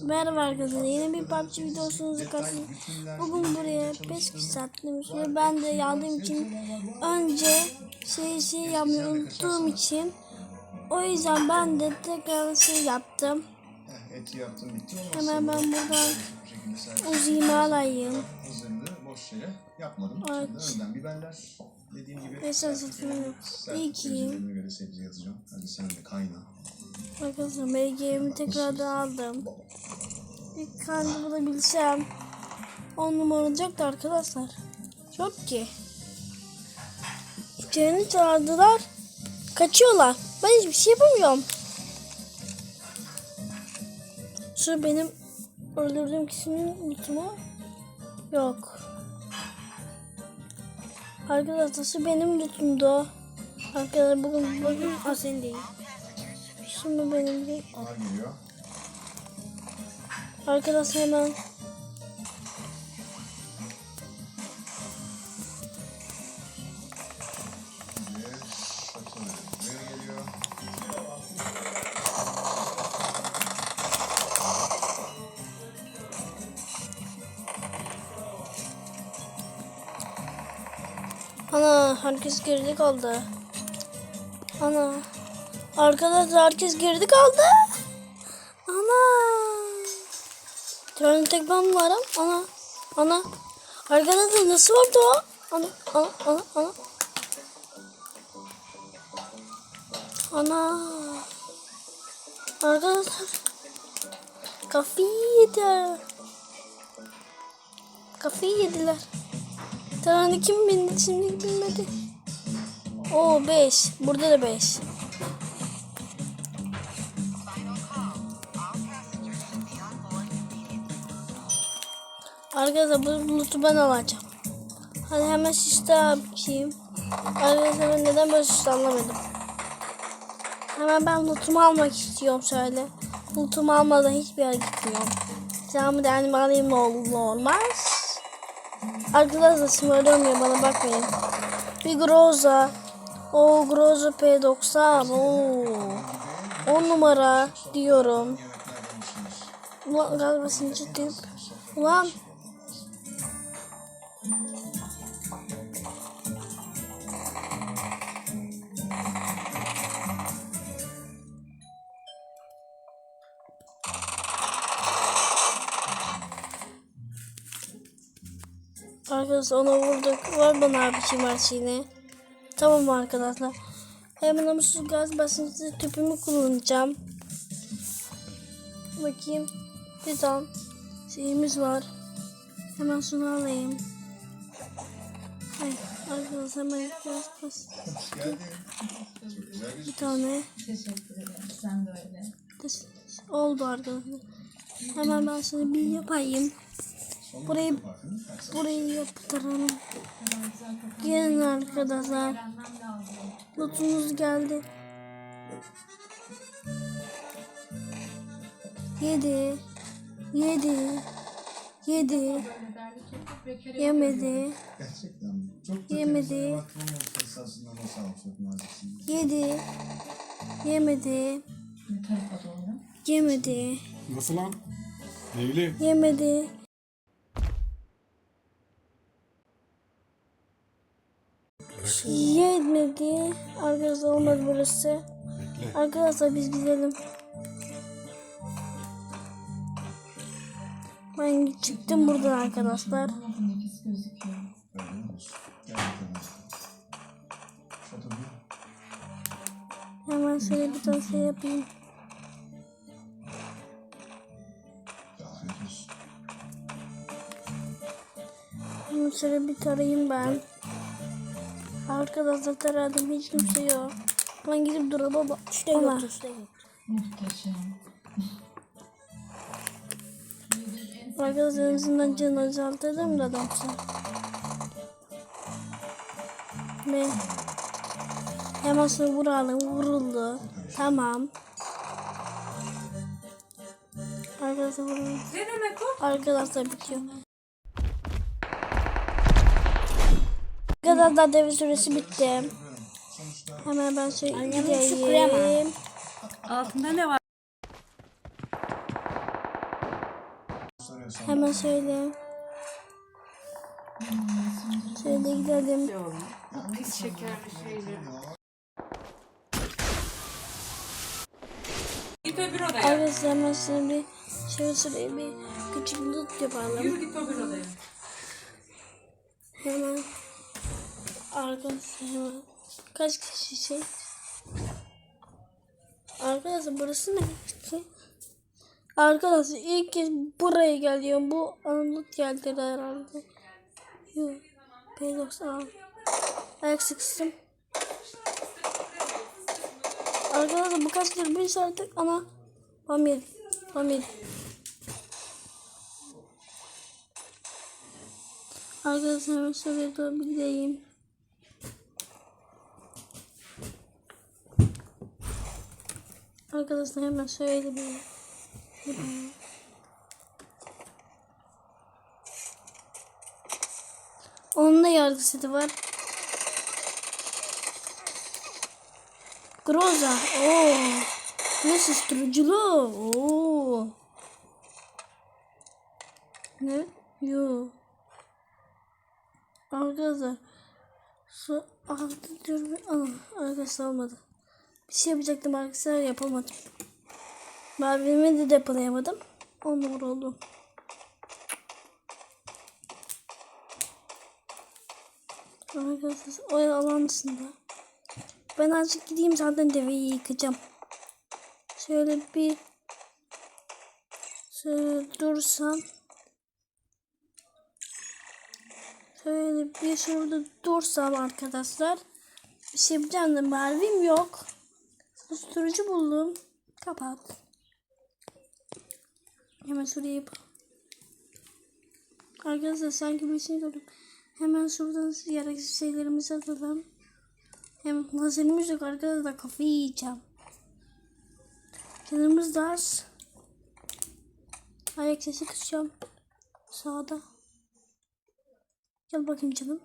Merhaba arkadaşlar yeni bir PUBG videosunuzu karşınızda. Bugün buraya 5 kişi ve ben de yandığım için önce şey şey yapmayı unuttuğum için o yüzden ben de tekrar şey yaptım. Hemen ben buradan uzayımı alayım. boş yere yapmadım. Evet. Önden biberler dediğim gibi yok. İyi ki. Hadi sen de kayna. Arkadaşlar MG'mi tekrardan aldım. Bir kendi bulabilsem 10 numara olacaktı arkadaşlar. Yok ki. İçerini çağırdılar. Kaçıyorlar. Ben hiçbir şey yapamıyorum. Şu benim öldürdüğüm kişinin lütumu yok. Arkadaşlar şu benim lütumdu. Arkadaşlar bugün bugün değil. Şimdi benim. Ana geliyor. Arkadaşlar hemen Bir. Ana herkes geride kaldı. Ana. Arkadaşlar herkes geride kaldı. Ana. Tren tek ben varım. Ana. Ana. Arkadaşlar nasıl oldu o? Ana. Ana. Ana. Ana. Ana. Arkadaşlar. Kafayı yedi. Kafayı yediler. Tarhana kim bindi şimdi bilmedi. Oo 5. Burada da 5. Arkadaşlar bu loot'u ben alacağım. Hadi hemen şişte yapayım. Arkadaşlar ben neden böyle şişte anlamadım. Hemen ben loot'umu almak istiyorum şöyle. Loot'umu almadan hiçbir yere gitmiyorum. Silahımı da elime alayım ne olur ne olmaz. Arkadaşlar şımarıyorum bana bakmayın. Bir Groza. O Groza P90. Oo. 10 numara diyorum. Ulan galiba ciddi. Ulan. Arkadaşlar ona vurduk. Var bana abiciğim her şeyini. Tamam arkadaşlar. Hemen ama su gaz basıncı tüpümü kullanacağım. Bakayım. Bir tane şeyimiz var. Hemen şunu alayım. Ay arkadaşlar hemen biraz bas. Bir tane. Teşekkür. Sen de öyle. Oldu arkadaşlar. Hemen ben şunu bir yapayım. Burayı burayı yaptıralım. Gelin arkadaşlar. Notunuz geldi. Yedi. Yedi. Yedi. Yemedi. Yemedi. Yedi. Yemedi. Yemedi. Nasıl lan? Evli. Yemedi. Yemedi. Arkadaşlar olmadı burası. Bekle. Arkadaşlar biz gidelim. Ben çıktım buradan arkadaşlar. Hemen şöyle bir tane şey yapayım. Şöyle bir tarayayım ben. Arkadaşlar taradım hiç kimse yok. Ben gidip duraba bak. İşte yok. Işte yok. Muhteşem. Arkadaşlar en azından canı azaltırdım da adamsa. Ve hemen sonra vuralım. Vuruldu. Tamam. Arkadaşlar vuruldu. Ne demek o? Arkadaşlar bitiyor. Arkadaşlar devre süresi bitti. Hemen ben şöyle gideyim. Altında ne var? Hemen söyle. Şöyle gidelim. Pis şekerli şeyleri. Git öbür odaya. Arkadaşlar hemen size bir şöyle şuraya bir küçük loot yapalım. Yürü git öbür odaya. Hemen arkadaşlar kaç kişi şey? Arkadaşlar burası ne ki? Arkadaşlar ilk kez buraya geliyorum. Bu anlık geldi herhalde. Yok. P90 Ayak sıkıştım. Arkadaşlar bu kaç kere bir artık ama Bam yedim. Arkadaşlar şuraya doğru bir gideyim. Arkadaşlar hemen şöyle bir. Onun da yargı seti var. Groza. Oo. Ne susturuculu. Oo. Ne? Yo. Arkadaşlar. Su altı dürbün. Ana arkadaşlar olmadı. Bir şey yapacaktım arkadaşlar yapamadım. Mavimi de depolayamadım. On numara oldu. Arkadaşlar o alan dışında. Ben azıcık gideyim zaten deveyi yıkacağım. Şöyle bir şöyle dursam. Şöyle bir şurada dursam arkadaşlar. Bir şey yapacağım da mermim yok. Susturucu buldum. Kapat. Hemen şuraya yap. Arkadaşlar sanki bir şey gördüm. Hemen şuradan gereksiz şeylerimizi atalım. Hem lazerimiz yok arkadaşlar kafayı yiyeceğim. Canımız da az. Ayak sesi kısacağım. Sağda. Gel bakayım canım.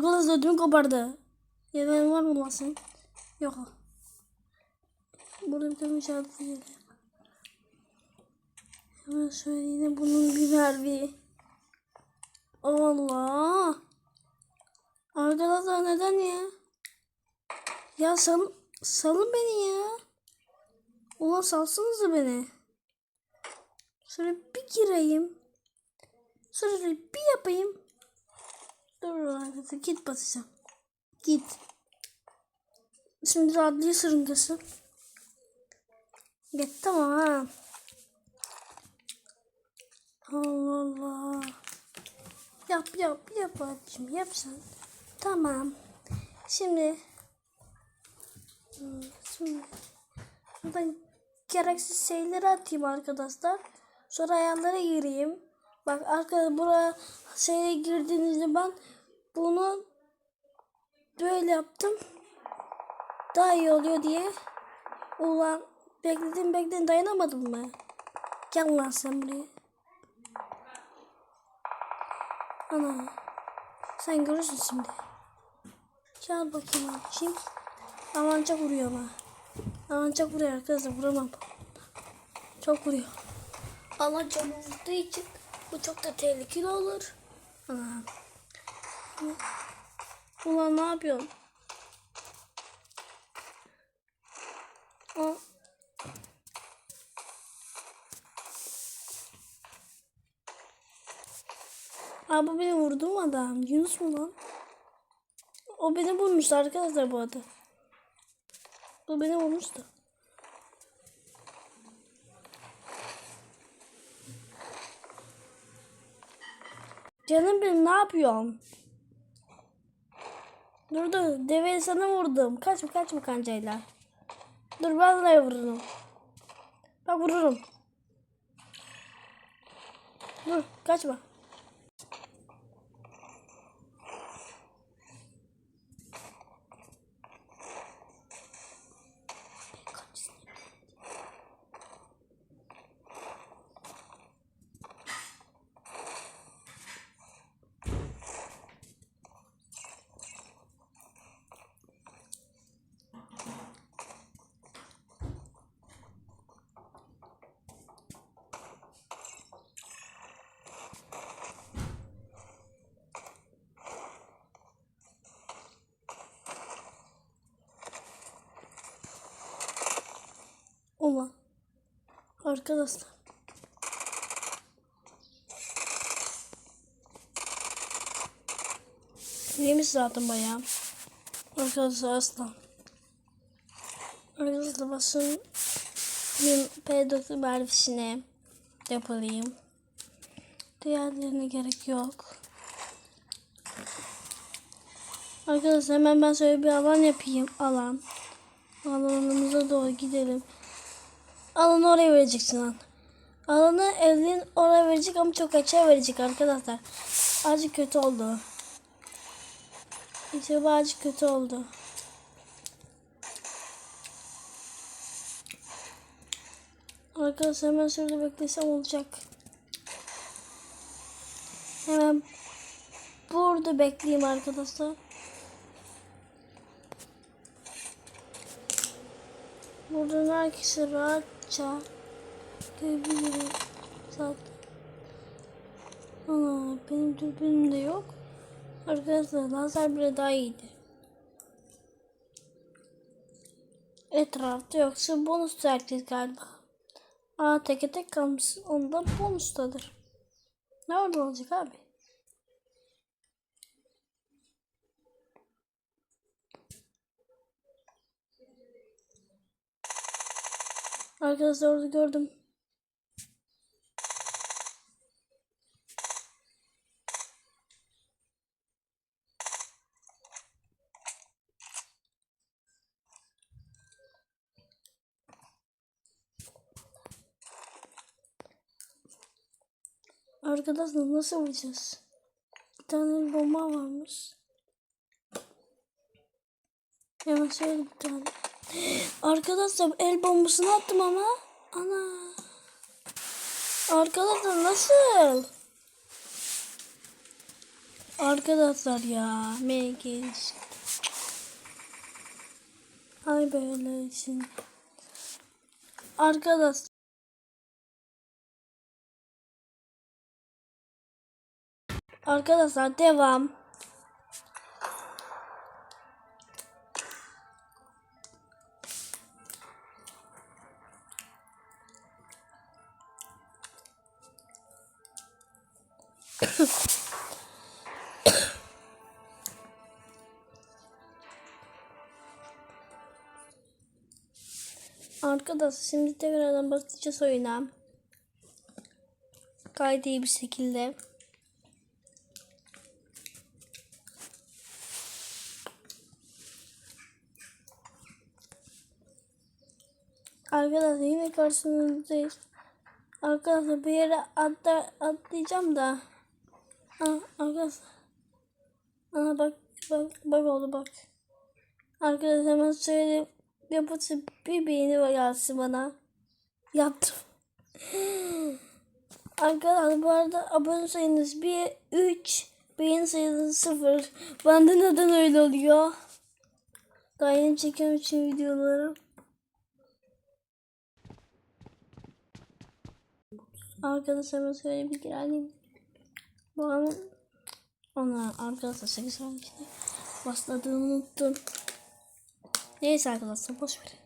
Arkadaşlar ödüm kopardı. Yemeğin var mı lan sen? Yok. Burada bir tane işaretli yeri. Hemen şöyle yine bunun bir mervi. Allah. Arkadaşlar neden ya? Ya sal, salın beni ya. Ulan salsanıza beni. Şöyle bir gireyim. Şöyle bir yapayım. Dur arkadaşlar git basacağım. Git. Şimdi de adliye sırıngası. Git tamam. Allah Allah. Yap yap yap abicim yap sen. Tamam. Şimdi Hmm, şimdi buradan gereksiz şeyleri atayım arkadaşlar. Sonra ayarlara gireyim. Bak arkadaşlar buraya şeye girdiğinizde ben bunu böyle yaptım. Daha iyi oluyor diye. Ulan bekledim bekledim dayanamadım mı? Gel lan sen buraya. Ana. Sen görürsün şimdi. Gel bakayım abiciğim. Aman çok vuruyor ama. Aman çok vuruyor arkadaşlar vuramam. Çok vuruyor. Allah canı vurduğu için bu çok da tehlikeli olur. Ulan ne yapıyorsun? Aa. Aa bu beni vurdu mu adam? Yunus mu lan? O beni vurmuştu arkadaşlar bu arada. O beni vurmuştu. Canım benim ne yapıyorsun? Dur dur deveyi sana vurdum. Kaçma kaçma kancayla. Dur ben de vururum. Bak vururum. Dur kaçma. Ulan. Arkadaşlar. Yemiş zaten bayağı. Arkadaşlar aslan. Arkadaşlar basın bir P4 mervisine yapayım. Diğerlerine gerek yok. Arkadaşlar hemen ben şöyle bir alan yapayım. Alan. Alanımıza doğru gidelim. Alanı oraya vereceksin lan. Alanı evin oraya verecek ama çok açığa verecek arkadaşlar. Azıcık kötü oldu. Bu azıcık kötü oldu. Arkadaşlar hemen şurada beklesem olacak. Hemen burada bekleyeyim arkadaşlar. Buradan herkese rahatça görebilirim. Zaten. Ana benim dürbünüm de yok. Arkadaşlar lazer bile daha iyiydi. Etrafta yoksa bonus herkes galiba. Aa teke tek kalmışsın. Ondan bonustadır. Ne orada olacak abi? Arkadaşlar orada gördüm. Arkadaşlar nasıl vuracağız? Bir tane bomba varmış. Hemen şöyle bir tane. Arkadaşlar el bombasını attım ama. Ana. Arkadaşlar nasıl? Arkadaşlar ya. Megiş. Ay böyle için. Arkadaşlar. Arkadaşlar devam. Arkadaşlar şimdi tekrardan başlayacağız oyuna. Gayet iyi bir şekilde. Arkadaşlar yine karşınızdayız. Arkadaşlar bir yere atla, atlayacağım da. Ha, arkadaşlar. Aha bak bak bak oldu bak. Arkadaşlar hemen söyle yapısı bir beğeni gelsin bana. Yaptım. Arkadaşlar bu arada abone sayınız 1, 3, beğeni sayınız 0. Bende neden öyle oluyor? Daha yeni çekiyorum için videoları. Arkadaşlar ben şöyle bir girelim. An ona arkadaşlar 8 saniye başladığımı unuttum. Neyse arkadaşlar boş verin.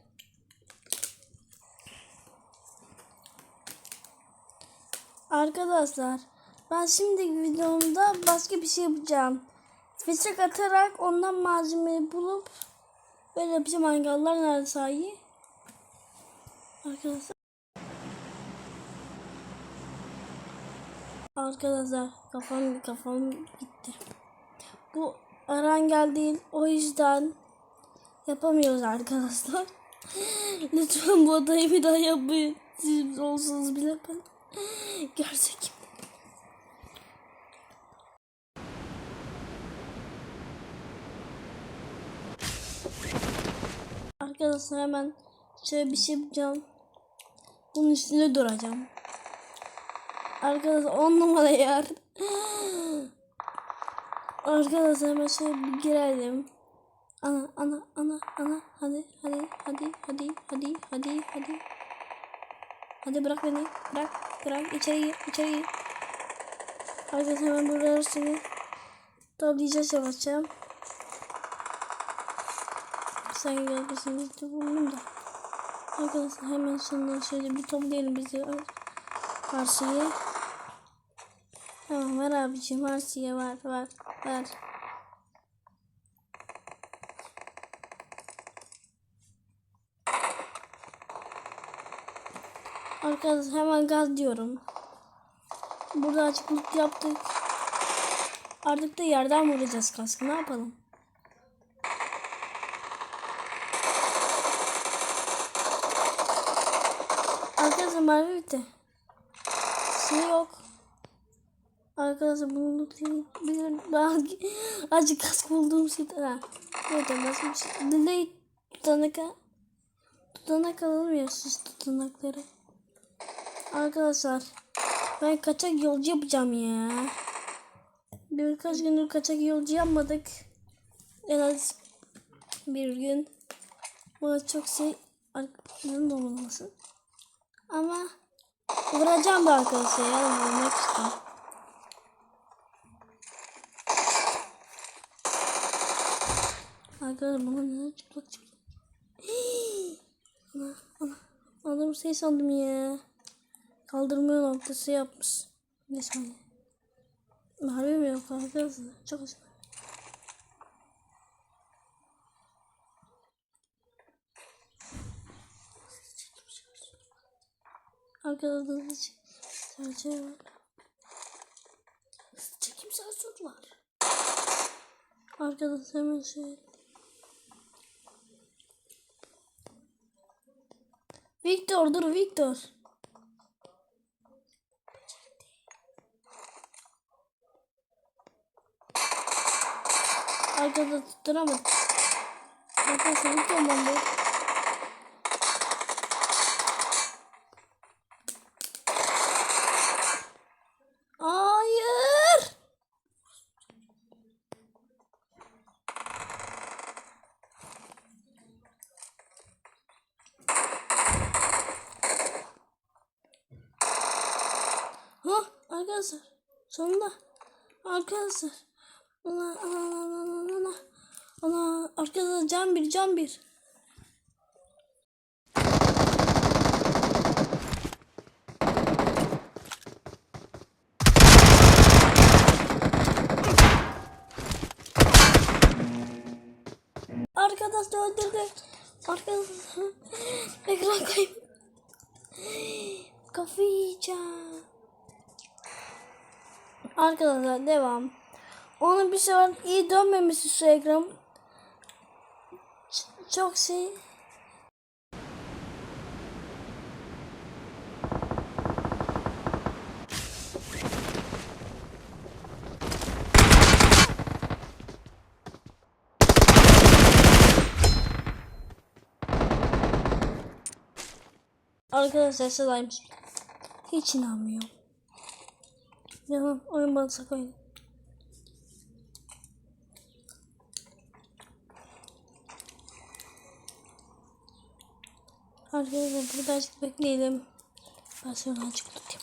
Arkadaşlar ben şimdiki videomda başka bir şey yapacağım. Fişek atarak ondan malzemeyi bulup böyle yapacağım hangarlar nerede sahi? Arkadaşlar. Arkadaşlar kafam kafam gitti. Bu Arangel değil o yüzden yapamıyoruz arkadaşlar. Lütfen bu odayı bir daha yapmayın. Siz olsanız bile ben gerçek. Arkadaşlar hemen şöyle bir şey yapacağım. Bunun üstüne duracağım. Arkadaşlar 10 numara yer. Arkadaşlar hemen bir girelim. Ana ana ana ana hadi hadi hadi hadi hadi hadi hadi. Hadi bırak beni. Bırak bırak içeri gir içeri gir. Arkadaşlar hemen burada seni toplayacağız yavaşça. Sen gelmesin işte buldum da. Arkadaşlar hemen şunları şöyle bir toplayalım bizi. Karşıya. Tamam ver abiciğim Arsiye var var ver. Arkadaşlar hemen gaz diyorum. Burada açıklık yaptık. Artık da yerden vuracağız kaskı. Ne yapalım? Arkadaşlar mermi bitti. Şey yok. Arkadaşlar bunu unutayım. Bir belki azıcık kask bulduğum şey. Ha. Evet bir şey. Delay tutanak tutanak alalım sus tutanakları. Arkadaşlar ben kaçak yolcu yapacağım ya. Birkaç gündür kaçak yolcu yapmadık. En az bir gün. Bu çok şey neden olmasın. Ama vuracağım da arkadaşlar ya vurmak istiyorum. Arkadaşlar bana ne çıplak çıplak. Ana ana adam şey sandım ya. Kaldırma noktası yapmış. Ne saniye. Harbi mi yok arkadaşlar? Çok hoş. Arkadaşlar hiç çerçeve var. Çekim sensör var. Arkadaşlar hemen şey. Victor dur Victor. Arkada tutturamadım. Arkadaşlar Victor ben bu. Hayır. Ha arkadaşlar sonunda arkadaşlar ana ana ana ana ana arkadaşlar can bir can bir Arkadaşlar öldürdü. Arkadaşlar ekran kayıp. Kafayı yiyeceğim. Arkadaşlar devam. Onun bir sefer iyi dönmemesi şu ekran. Ç- çok şey. Arkadaşlar sıraymış. Hiç inanmıyorum. Yalan oyun bana sakın. Arkadaşlar burada azıcık bekleyelim. Ben sonra azıcık tutayım.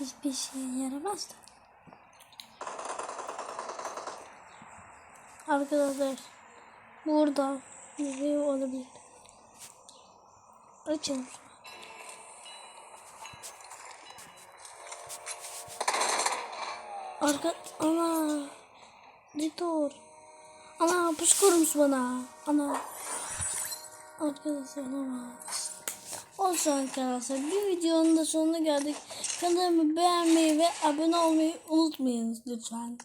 Hiçbir şey yaramaz da. Arkadaşlar burada şey olabilir. Açalım. Arka ana Ritor. Ana puş kurmuş bana. Ana. Arkadaşlar olamaz. Olsun arkadaşlar. Bir videonun da sonuna geldik. Kanalımı beğenmeyi ve abone olmayı unutmayınız lütfen.